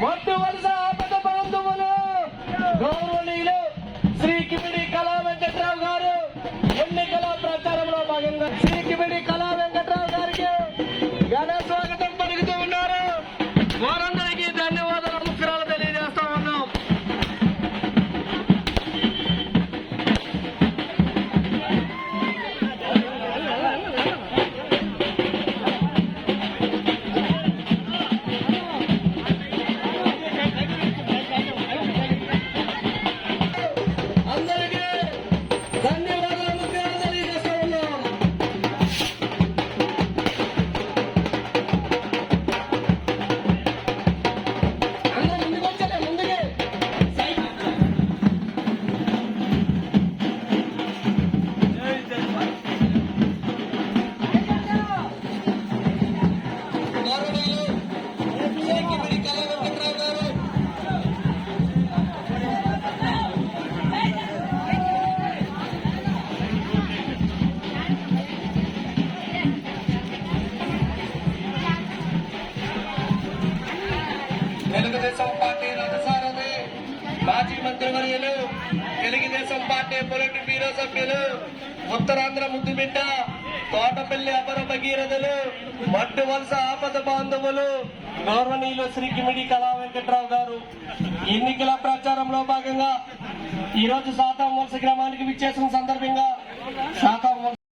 మొట్టమొదటి ఆపద బంధువులు గౌరవనీయులు శ్రీ కిమిడి కళా వెంకట్రావు గారు ఎన్నికల ప్రచారంలో భాగంగా శ్రీ కిమిడి కళా వెంకట్రావు గారికి ఘన స్వాగతం పలుకుతూ ఉన్నారు. మంత్రివర్యులు తెలుగుదేశం పార్టీ పొలిటి బ్యూరో సభ్యులు ఉత్తరాంధ్ర ముద్దుబిడ్డ తోటపల్లి అపర భగీరథులు మట్టు వలస ఆపద బాంధవులు గౌరవనీయులు శ్రీ కిమిడి కళా వెంకట్రావు గారు. ఎన్నికల ప్రచారంలో భాగంగా ఈ రోజు శాతం వలస గ్రామానికి విచ్చేసిన సందర్భంగా